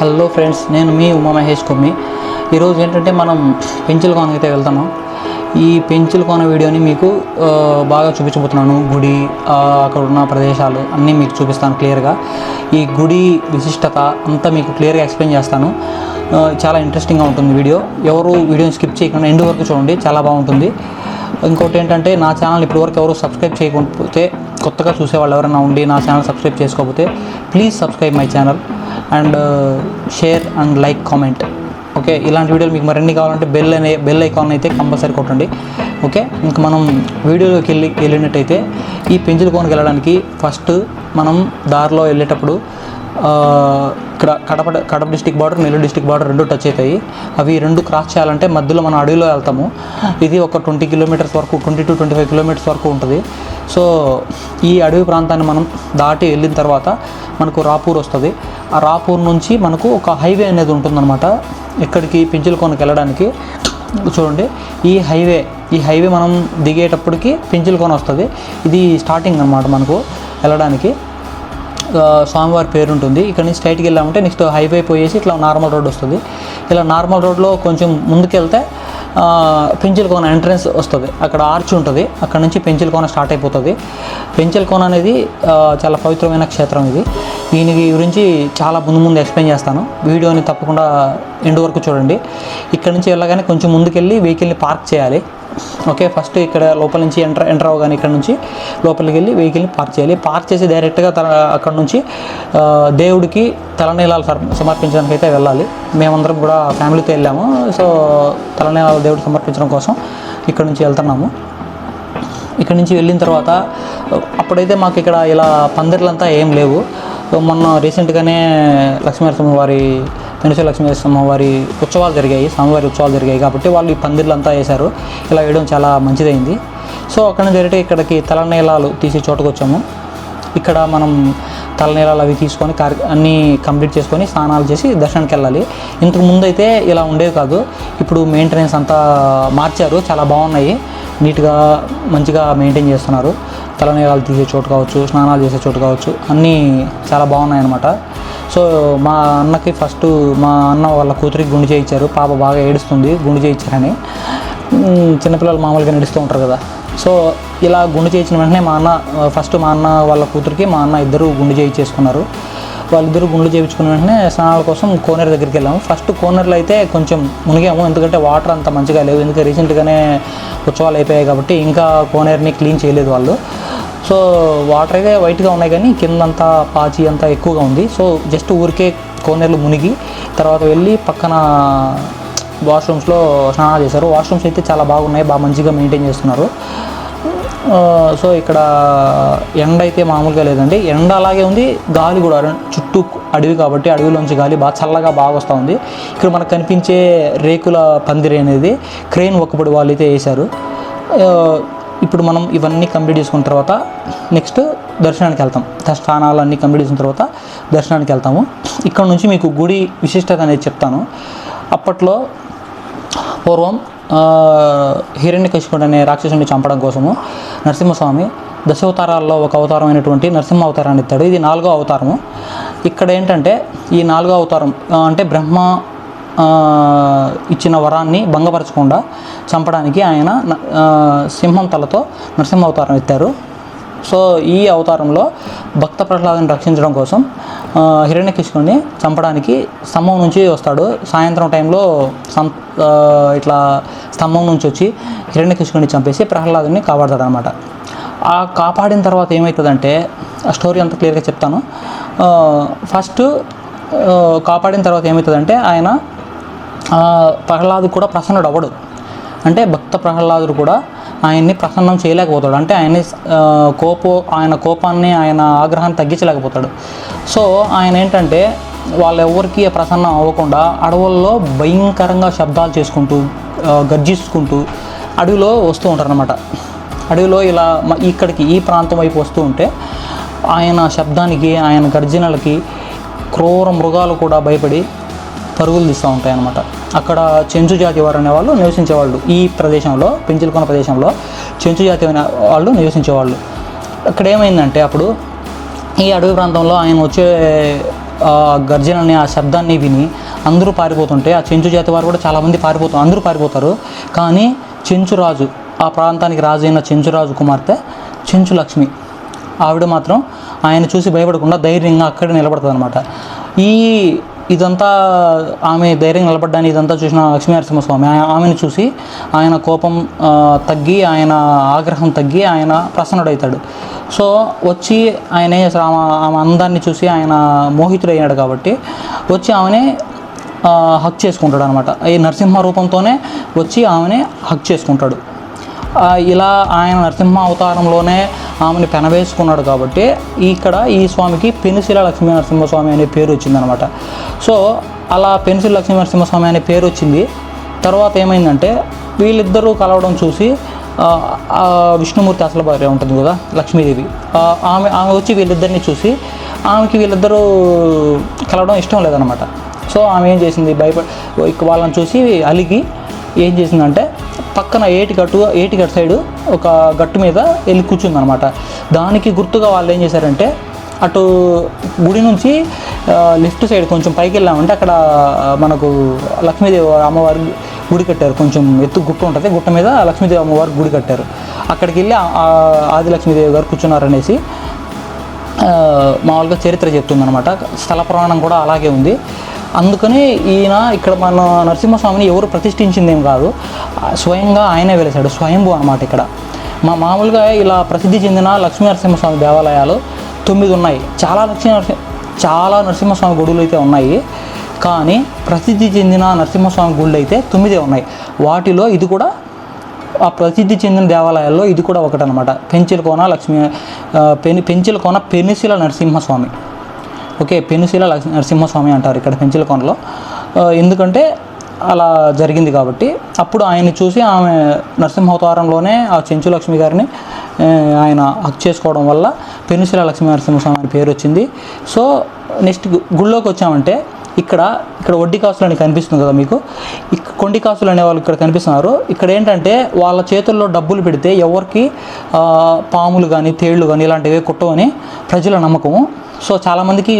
Hello friends నేను మీ ఉమా మహేష్ కొమ్మి. ఈరోజు ఏంటంటే మనం పెంచుల కోన అయితే వెళ్తున్నాం. ఈ పెంచుల కోన వీడియోని మీకు బాగా చూపించబోతున్నాను. గుడి అక్కడ ఉన్న ప్రదేశాలు అన్నీ మీకు చూపిస్తాను క్లియర్గా. ఈ గుడి విశిష్టత అంతా మీకు క్లియర్గా ఎక్స్ప్లెయిన్ చేస్తాను. చాలా ఇంట్రెస్టింగ్గా ఉంటుంది వీడియో. ఎవరు వీడియోని స్కిప్ చేయకుండా ఎండ్ వరకు చూడండి చాలా బాగుంటుంది. ఇంకోటి ఏంటంటే నా ఛానల్ ఇప్పటివరకు ఎవరు సబ్స్క్రైబ్ చేయకపోతే కొత్తగా చూసే వాళ్ళు ఎవరైనా ఉండి నా ఛానల్ సబ్స్క్రైబ్ చేసుకోకపోతే please subscribe my channel and share and like comment okay ఇలాంటి వీడియోలు మీకు మరిన్ని కావాలంటే బెల్ అనే బెల్ ఐకాన్ అయితే కంపల్సరీ కొట్టండి. ఓకే ఇంకా మనం వీడియోలోకి వెళ్ళి వెళ్ళినట్టయితే ఈ పెంచుల కోనకి వెళ్ళడానికి ఫస్ట్ మనం దారిలో వెళ్ళేటప్పుడు Kadapa Kadapa district border Nellore district border రెండు టచ్ అవుతాయి. అవి రెండు క్రాస్ చేయాలంటే మధ్యలో మనం అడవిలో వెళ్తాము. ఇది ఒక ట్వంటీ కిలోమీటర్స్ వరకు twenty two twenty five kilometres వరకు ఉంటుంది. సో ఈ అడవి ప్రాంతాన్ని మనం దాటి వెళ్ళిన తర్వాత మనకు రాపూర్ వస్తుంది. ఆ రాపూర్ నుంచి మనకు ఒక హైవే అనేది ఉంటుందన్నమాట. ఇక్కడికి పెంచుల కోనకి వెళ్ళడానికి. చూడండి ఈ హైవే ఈ హైవే మనం దిగేటప్పటికి పెంచుల కోన వస్తుంది. ఇది స్టార్టింగ్ అనమాట మనకు వెళ్ళడానికి. స్వామివారి పేరు ఉంటుంది ఇక్కడ నుంచి స్ట్రైట్కి వెళ్ళామంటే నెక్స్ట్ హైవే పోయేసి ఇట్లా నార్మల్ రోడ్ వస్తుంది. ఇలా నార్మల్ రోడ్లో కొంచెం ముందుకెళ్తే పెంచిల్ కోన ఎంట్రన్స్ వస్తుంది. అక్కడ ఆర్చ్ ఉంటుంది. అక్కడ నుంచి పెంచిల్ కోన స్టార్ట్ అయిపోతుంది. పెంచిల్ కోన అనేది చాలా పవిత్రమైన క్షేత్రం ఇది. దీని గురించి చాలా ముందు ముందు ఎక్స్ప్లెయిన్ చేస్తాను. వీడియోని తప్పకుండా ఎండ్ వరకు చూడండి. ఇక్కడ నుంచి వెళ్ళగానే కొంచెం ముందుకెళ్ళి వెహికల్ని పార్క్ చేయాలి. ఓకే ఫస్ట్ ఇక్కడ లోపల నుంచి ఎంటర్ ఎంటర్ అవ్వగానే ఇక్కడ నుంచి లోపలికి వెళ్ళి వెహికల్ని పార్క్ చేయాలి. పార్క్ చేసి డైరెక్ట్గా తల అక్కడ నుంచి దేవుడికి తలనీలాలు సమర్పించడానికి అయితే వెళ్ళాలి. మేమందరం కూడా ఫ్యామిలీతో వెళ్ళాము. సో తలనీలాలు దేవుడికి సమర్పించడం కోసం ఇక్కడ నుంచి వెళ్తున్నాము. ఇక్కడ నుంచి వెళ్ళిన తర్వాత అప్పుడైతే మాకు ఇక్కడ ఇలా పందిర్లంతా ఏం లేవు. మొన్న రీసెంట్గానే లక్ష్మీనరసింహ వారి పెనుస లక్ష్మీనరసింహ వారి ఉత్సవాలు జరిగాయి స్వామివారి ఉత్సవాలు జరిగాయి కాబట్టి వాళ్ళు ఈ పందిర్లంతా వేశారు. ఇలా వేయడం చాలా మంచిదైంది. సో అక్కడ జరిగితే ఇక్కడికి తలనీలాలు తీసే చోటుకు వచ్చాము ఇక్కడ మనం తలనీలాలు అవి తీసుకొని కార్ అన్నీ కంప్లీట్ చేసుకొని స్నానాలు చేసి దర్శనానికి వెళ్ళాలి ఇంతకు ముందు అయితే ఇలా ఉండేది కాదు. ఇప్పుడు మెయింటెనెన్స్ అంతా మార్చారు. చాలా బాగున్నాయి. నీట్గా మంచిగా మెయింటైన్ చేస్తున్నారు. తలనీలాలు తీసే చోటు కావచ్చు స్నానాలు చేసే చోటు కావచ్చు అన్నీ చాలా బాగున్నాయి అన్నమాట సో మా అన్నకి ఫస్ట్ మా అన్న వాళ్ళ కూతురికి గుండు చేయించారు. పాప బాగా ఏడుస్తుంది గుండు చేయించారని. చిన్నపిల్లలు మామూలుగా నడుస్తూ ఉంటారు కదా. సో ఇలా గుండు చేయించిన వెంటనే మా అన్న ఫస్ట్ మా అన్న వాళ్ళ కూతురికి మా అన్న ఇద్దరు గుండు చేయించేసుకున్నారు. వాళ్ళిద్దరు గుండు చేయించుకున్న వెంటనే స్నానాల కోసం కోనేరు దగ్గరికి వెళ్ళాము. ఫస్ట్ కోనేరులో అయితే కొంచెం మునిగాము ఎందుకంటే వాటర్ అంత మంచిగా లేవు ఎందుకంటే రీసెంట్గానే ఉత్సవాలు అయిపోయాయి కాబట్టి ఇంకా కోనేరుని క్లీన్ చేయలేదు వాళ్ళు. సో వాటర్ అయితే వైట్గా ఉన్నాయి కానీ కిందంతా పాచి అంతా ఎక్కువగా ఉంది. సో జస్ట్ ఊరికే కోనేరులు మునిగి తర్వాత వెళ్ళి పక్కన వాష్రూమ్స్లో స్నానాలు చేశారు. వాష్రూమ్స్ అయితే చాలా బాగున్నాయి బాగా మంచిగా మెయింటైన్ చేస్తున్నారు. సో ఇక్కడ ఎండ అయితే మామూలుగా లేదండి. ఎండ అలాగే ఉంది గాలి కూడా చుట్టూ అడవి కాబట్టి అడవిలోంచి గాలి బాగా చల్లగా బాగా వస్తూ ఉంది. ఇక్కడ మనకు కనిపించే రేకుల పందిరి అనేది క్రెయిన్ ఒకప్పుడు వాళ్ళు అయితే వేశారు. ఇప్పుడు మనం ఇవన్నీ కంప్లీట్ చేసుకున్న తర్వాత నెక్స్ట్ దర్శనానికి వెళ్తాం. స్థానాలు అన్నీ కంప్లీట్ చేసిన తర్వాత దర్శనానికి వెళ్తాము. ఇక్కడ నుంచి మీకు గుడి విశిష్టత అనేది చెప్తాను. అప్పట్లో పూర్వం హిరణ్యకశిపుడు అనే రాక్షసుని చంపడం కోసము నరసింహస్వామి దశావతారాల్లో ఒక అవతారం అయినటువంటి నరసింహ అవతారాన్ని ఎత్తాడు ఇది నాలుగో అవతారము. ఇక్కడ ఏంటంటే ఈ నాలుగో అవతారం అంటే బ్రహ్మ ఇచ్చిన వరాన్ని భంగపరచకుండా చంపడానికి ఆయన సింహం తలతో నరసింహ అవతారం ఎత్తారు. సో ఈ అవతారంలో భక్త ప్రహ్లాదని రక్షించడం కోసం ఆ, చంపడానికి స్తంభం నుంచి వస్తాడు. సాయంత్రం టైంలో సం ఇట్లా స్తంభం నుంచి వచ్చి హిరణ్యకృష్ణుని చంపేసి ప్రహ్లాదుని కాపాడతాడు అనమాట ఆ కాపాడిన తర్వాత ఏమవుతుందంటే ఆ స్టోరీ అంతా క్లియర్గా చెప్తాను. ఫస్ట్ కాపాడిన తర్వాత ఏమవుతుందంటే ఆయన ప్రహ్లాదు కూడా ప్రసన్నుడు అవ్వడు అంటే భక్త ప్రహ్లాదుడు కూడా ఆయన్ని ప్రసన్నం చేయలేకపోతాడు. అంటే ఆయన్ని కోపం కోపో ఆయన కోపాన్ని ఆయన ఆగ్రహాన్ని తగ్గించలేకపోతాడు. సో ఆయన ఏంటంటే వాళ్ళెవ్వరికి ప్రసన్నం అవ్వకుండా అడవుల్లో భయంకరంగా శబ్దాలు చేసుకుంటూ గర్జించుకుంటూ అడవిలో వస్తూ ఉంటారనమాట అడవిలో ఇలా ఇక్కడికి ఈ ప్రాంతం వైపు వస్తూ ఉంటే ఆయన శబ్దానికి ఆయన గర్జనలకి క్రూర మృగాలు కూడా భయపడి పరుగులు తీస్తూ ఉంటాయి అన్నమాట అక్కడ చెంచు జాతి వారు అనేవాళ్ళు నివసించేవాళ్ళు. ఈ ప్రదేశంలో పెంచిల్కొన ప్రదేశంలో చెంచు జాతి అనే వాళ్ళు నివసించేవాళ్ళు. అక్కడ ఏమైందంటే అప్పుడు ఈ అడవి ప్రాంతంలో ఆయన వచ్చే ఆ గర్జనని ఆ శబ్దాన్ని విని అందరూ పారిపోతుంటే ఆ చెంచు జాతి వారు కూడా చాలామంది పారిపోతారు అందరూ పారిపోతారు. కానీ చెంచురాజు ఆ ప్రాంతానికి రాజు అయిన చెంచురాజు కుమార్తె చెంచు లక్ష్మి. ఆవిడ మాత్రం ఆయన చూసి భయపడకుండా ధైర్యంగా అక్కడే నిలబడుతుంది అనమాట ఈ ఇదంతా ఆమె ధైర్యం నిలబడ్డాన్ని ఇదంతా చూసిన లక్ష్మీ నరసింహస్వామి ఆమెను చూసి ఆయన కోపం తగ్గి ఆయన ఆగ్రహం తగ్గి ఆయన ప్రసన్నుడవుతాడు సో వచ్చి ఆయన ఏం ఆమె ఆమె అందాన్ని చూసి ఆయన మోహితుడయ్యాడు కాబట్టి వచ్చి ఆమెనే హక్ చేసుకుంటాడు అనమాట ఈ నరసింహ రూపంతోనే వచ్చి ఆమెనే హక్ చేసుకుంటాడు. ఇలా ఆయన నరసింహ అవతారంలోనే ఆమెను పెనవేసుకున్నాడు కాబట్టి ఇక్కడ ఈ స్వామికి పెనుశిల లక్ష్మీ నరసింహస్వామి అనే పేరు వచ్చిందనమాట. సో అలా పెనుశిల లక్ష్మీ నరసింహస్వామి అనే పేరు వచ్చింది. తర్వాత ఏమైందంటే వీళ్ళిద్దరూ కలవడం చూసి విష్ణుమూర్తి అసలు భార్య ఉంటుంది కదా లక్ష్మీదేవి. ఆమె ఆమె వచ్చి వీళ్ళిద్దరిని చూసి ఆమెకి వీళ్ళిద్దరూ కలవడం ఇష్టం లేదనమాట. సో ఆమె ఏం చేసింది? భయపడి వాళ్ళని చూసి అలిగి ఏం చేసిందంటే పక్కన ఏటి గట్టు ఏటి గట్టు సైడ్ ఒక గట్టు మీద వెళ్ళి కూర్చుందనమాట. దానికి గుర్తుగా వాళ్ళు ఏం చేశారంటే అటు గుడి నుంచి లెఫ్ట్ సైడ్ కొంచెం పైకి వెళ్ళామంటే అక్కడ మనకు లక్ష్మీదేవి అమ్మవారి గుడి కట్టారు. కొంచెం ఎత్తు గుట్ట ఉంటుంది గుట్ట మీద లక్ష్మీదేవి అమ్మవారి గుడి కట్టారు. అక్కడికి వెళ్ళి ఆది లక్ష్మీదేవి గారు కూర్చున్నారనేసి మామూలుగా చరిత్ర చెప్తుందనమాట. స్థల పురాణం కూడా అలాగే ఉంది. అందుకని ఈయన ఇక్కడ మన నరసింహస్వామిని ఎవరు ప్రతిష్ఠించిందేం కాదు. స్వయంగా ఆయనే వెలిసాడు స్వయంభూ అనమాట ఇక్కడ. మా మామూలుగా ఇలా ప్రసిద్ధి చెందిన లక్ష్మీ నరసింహస్వామి దేవాలయాలు తొమ్మిది ఉన్నాయి. చాలా లక్ష్మీ నరసింహ చాలా నరసింహస్వామి గుడులు అయితే ఉన్నాయి. కానీ ప్రసిద్ధి చెందిన నరసింహస్వామి గుళ్ళు అయితే తొమ్మిదే ఉన్నాయి. వాటిలో ఇది కూడా ఆ ప్రసిద్ధి చెందిన దేవాలయాల్లో ఇది కూడా ఒకటనమాట పెంచిలకోన లక్ష్మీ ఆ, పెని పెంచిలకోన పెనిసిల నరసింహస్వామి. ఓకే పెనుశీల నరసింహస్వామి అంటారు ఇక్కడ పెంచిలకొండలో ఎందుకంటే అలా జరిగింది కాబట్టి అప్పుడు ఆయన్ని చూసి ఆమె నరసింహావతారంలోనే ఆ చెంచు లక్ష్మి గారిని ఆయన హక్ చేసుకోవడం వల్ల పెనుశిల లక్ష్మీ నరసింహస్వామి అని పేరు వచ్చింది. సో నెక్స్ట్ గుళ్ళోకి వచ్చామంటే ఇక్కడ ఇక్కడ వడ్డీ కాసులు అని కనిపిస్తుంది కదా మీకు? కొండి కాసులు అనే వాళ్ళు ఇక్కడ కనిపిస్తున్నారు. ఇక్కడ ఏంటంటే వాళ్ళ చేతుల్లో డబ్బులు పెడితే ఎవరికి పాములు కానీ తేళ్ళు కానీ ఇలాంటివి కుట్టవని ప్రజల నమ్మకం సో చాలామందికి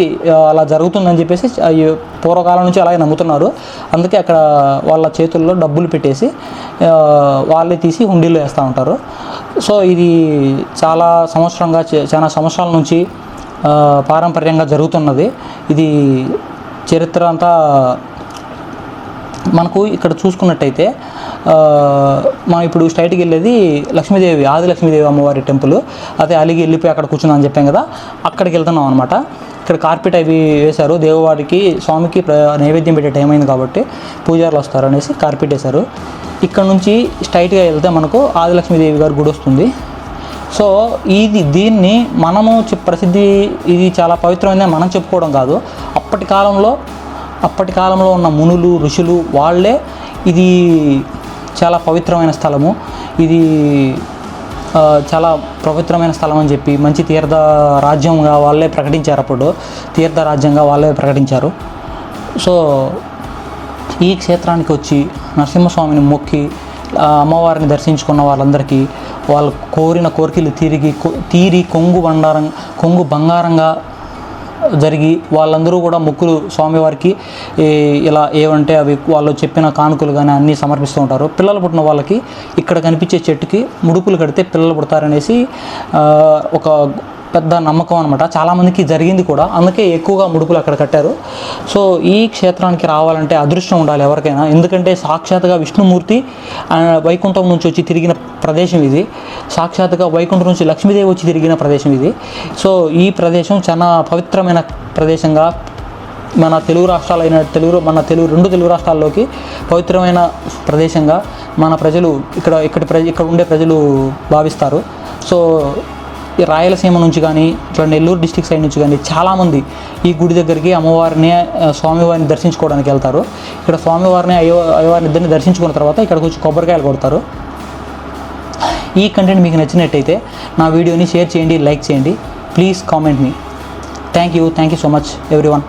అలా జరుగుతుందని చెప్పేసి పూర్వకాలం నుంచి అలాగే నమ్ముతున్నారు. అందుకే అక్కడ వాళ్ళ చేతుల్లో డబ్బులు పెట్టేసి వాళ్ళే తీసి హుండీలో వేస్తూ ఉంటారు. సో ఇది చాలా సంవత్సరంగా చాలా సంవత్సరాల నుంచి పారంపర్యంగా జరుగుతున్నది. ఇది చరిత్ర అంతా మనకు ఇక్కడ చూసుకున్నట్టయితే మనం ఇప్పుడు స్ట్రైట్కి వెళ్ళేది లక్ష్మీదేవి ఆది లక్ష్మీదేవి అమ్మవారి టెంపుల్. అదే అలిగి వెళ్ళిపోయి అక్కడ కూర్చున్నాం అని చెప్పాం కదా అక్కడికి వెళ్తున్నాం అనమాట ఇక్కడ కార్పెట్ అవి వేశారు దేవువారికి స్వామికి నైవేద్యం పెట్టే టైం అయింది కాబట్టి పూజారులు వస్తారు అనేసి కార్పెట్ వేశారు. ఇక్కడ నుంచి స్ట్రైట్గా వెళ్తే మనకు ఆది లక్ష్మీదేవి గారి గుడి వస్తుంది. సో ఇది దీన్ని మనము ప్రసిద్ధి ఇది చాలా పవిత్రమైన మనం చెప్పుకోవడం కాదు. అప్పటి కాలంలో అప్పటి కాలంలో ఉన్న మునులు ఋషులు వాళ్ళే ఇది చాలా పవిత్రమైన స్థలము. ఇది చాలా పవిత్రమైన స్థలం అని చెప్పి మంచి తీర్థ రాజ్యంగా వాళ్ళే ప్రకటించారు అప్పుడు. తీర్థ రాజ్యంగా వాళ్ళే ప్రకటించారు. సో ఈ క్షేత్రానికి వచ్చి నరసింహస్వామిని మొక్కి అమ్మవారిని దర్శించుకున్న వాళ్ళందరికీ వాళ్ళు కోరిన కోరికలు తిరిగి తీరి కొంగు బండారం కొంగు బంగారంగా జరిగి వాళ్ళందరూ కూడా ముక్కులు స్వామివారికి ఇలా ఏమంటే అవి వాళ్ళు చెప్పిన కానుకలు కానీ అన్నీ సమర్పిస్తూ ఉంటారు. పిల్లలు పుట్టిన వాళ్ళకి ఇక్కడ కనిపించే చెట్టుకి ముడుపులు కడితే పిల్లలు పుడతారనేసి ఒక పెద్ద నమ్మకం అనమాట చాలామందికి జరిగింది కూడా. అందుకే ఎక్కువగా ముడుపులు అక్కడ కట్టారు. సో ఈ క్షేత్రానికి రావాలంటే అదృష్టం ఉండాలి ఎవరికైనా. ఎందుకంటే సాక్షాత్గా విష్ణుమూర్తి వైకుంఠం నుంచి వచ్చి తిరిగిన ప్రదేశం ఇది. సాక్షాత్గా వైకుంఠం నుంచి లక్ష్మీదేవి వచ్చి తిరిగిన ప్రదేశం ఇది. సో ఈ ప్రదేశం చాలా పవిత్రమైన ప్రదేశంగా మన తెలుగు రాష్ట్రాలైన తెలుగు మన తెలుగు రెండు తెలుగు రాష్ట్రాల్లోకి పవిత్రమైన ప్రదేశంగా మన ప్రజలు ఇక్కడ ఇక్కడ ప్రజ ఇక్కడ ఉండే ప్రజలు భావిస్తారు. సో ఈ రాయలసీమ నుంచి కానీ ఇట్లా నెల్లూరు డిస్టిక్ సైడ్ నుంచి కానీ చాలామంది ఈ గుడి దగ్గరికి అమ్మవారిని స్వామివారిని దర్శించుకోవడానికి వెళ్తారు. ఇక్కడ స్వామివారిని అయ్యో అయ్యవారిని ఇద్దరిని దర్శించుకున్న తర్వాత ఇక్కడికి వచ్చి కొబ్బరికాయలు కొడతారు. ఈ కంటెంట్ మీకు నచ్చినట్టయితే నా వీడియోని షేర్ చేయండి లైక్ చేయండి. Please comment me thank you thank you so much everyone